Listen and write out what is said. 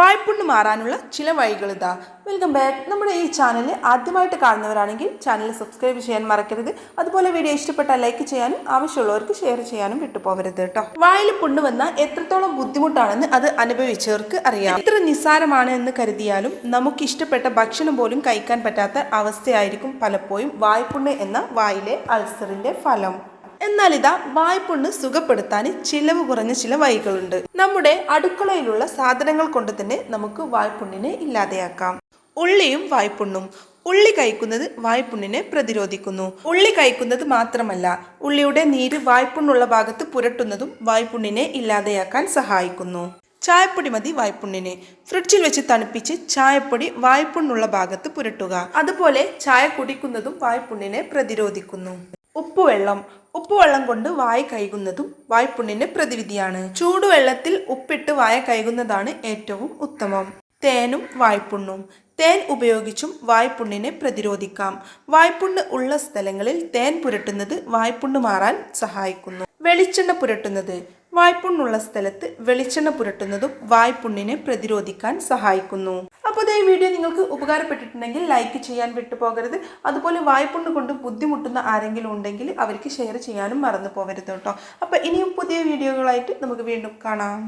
വായ്പുണ്ണ് മാറാനുള്ള ചില വഴികൾ ഇതാ വെൽക്കം ബാക്ക് നമ്മുടെ ഈ ചാനൽ ആദ്യമായിട്ട് കാണുന്നവരാണെങ്കിൽ ചാനൽ സബ്സ്ക്രൈബ് ചെയ്യാൻ മറക്കരുത്. അതുപോലെ വീഡിയോ ഇഷ്ടപ്പെട്ടാൽ ലൈക്ക് ചെയ്യാനും ആവശ്യമുള്ളവർക്ക് ഷെയർ ചെയ്യാനും വിട്ടുപോകരുത് കേട്ടോ വായിൽ പുണ്ണ് വന്നാൽ എത്രത്തോളം ബുദ്ധിമുട്ടാണെന്ന് അത് അനുഭവിച്ചവർക്ക് അറിയാം. എത്ര നിസ്സാരമാണ് എന്ന് കരുതിയാലും നമുക്ക് ഇഷ്ടപ്പെട്ട ഭക്ഷണം പോലും കഴിക്കാൻ പറ്റാത്ത അവസ്ഥയായിരിക്കും പലപ്പോഴും വായ്പുണ്ണ് എന്ന വായിലെ അൾസറിന്റെ ഫലം. എന്നാൽ ഇതാ വായ്പുണ്ണ് സുഖപ്പെടുത്താൻ ചിലവ് കുറഞ്ഞ ചില വഴികളുണ്ട്. നമ്മുടെ അടുക്കളയിലുള്ള സാധനങ്ങൾ കൊണ്ട് തന്നെ നമുക്ക് വായ്പുണ്ണിനെ ഇല്ലാതെയാക്കാം. ഉള്ളിയും വായ്പുണ്ണും. ഉള്ളി കഴിക്കുന്നത് വായ്പുണ്ണിനെ പ്രതിരോധിക്കുന്നു. ഉള്ളി കഴിക്കുന്നത് മാത്രമല്ല ഉള്ളിയുടെ നീര് വായ്പുണ്ണുള്ള ഭാഗത്ത് പുരട്ടുന്നതും വായ്പുണ്ണിനെ ഇല്ലാതെയാക്കാൻ സഹായിക്കുന്നു. ചായപ്പൊടി മതി വായ്പുണ്ണിന്. ഫ്രിഡ്ജിൽ വെച്ച് തണുപ്പിച്ച് ചായപ്പൊടി വായ്പുണ്ണുള്ള ഭാഗത്ത് പുരട്ടുക. അതുപോലെ ചായ കുടിക്കുന്നതും വായ്പുണ്ണിനെ പ്രതിരോധിക്കുന്നു. ഉപ്പുവെള്ളം. ഉപ്പുവെള്ളം കൊണ്ട് വായ കഴുകുന്നതും വായ്പുണ്ണിന്റെ പ്രതിവിധിയാണ്. ചൂടുവെള്ളത്തിൽ ഉപ്പിട്ട് വായ കഴുകുന്നതാണ് ഏറ്റവും ഉത്തമം. തേനും വായ്പുണ്ണും തേൻ ഉപയോഗിച്ചും വായ്പുണ്ണിനെ പ്രതിരോധിക്കാം. വായ്പുണ്ണ് ഉള്ള സ്ഥലങ്ങളിൽ തേൻ പുരട്ടുന്നത് വായ്പുണ്ണ് മാറാൻ സഹായിക്കുന്നു. വെളിച്ചെണ്ണ പുരട്ടുന്നത് വായ്പുണ്ണുള്ള സ്ഥലത്ത് വെളിച്ചെണ്ണ പുരട്ടുന്നതും വായ്പുണ്ണിനെ പ്രതിരോധിക്കാൻ സഹായിക്കുന്നു. അപ്പോൾ ഈ വീഡിയോ നിങ്ങൾക്ക് ഉപകാരപ്പെട്ടിട്ടുണ്ടെങ്കിൽ ലൈക്ക് ചെയ്യാൻ വിട്ടുപോകരുത്. അതുപോലെ വായ്പുണ്ണ് കൊണ്ട് ബുദ്ധിമുട്ടുന്ന ആരെങ്കിലും ഉണ്ടെങ്കിൽ അവർക്ക് ഷെയർ ചെയ്യാനും മറന്നു പോകരുത് കേട്ടോ. അപ്പോൾ ഇനിയും പുതിയ വീഡിയോകളായിട്ട് നമുക്ക് വീണ്ടും കാണാം.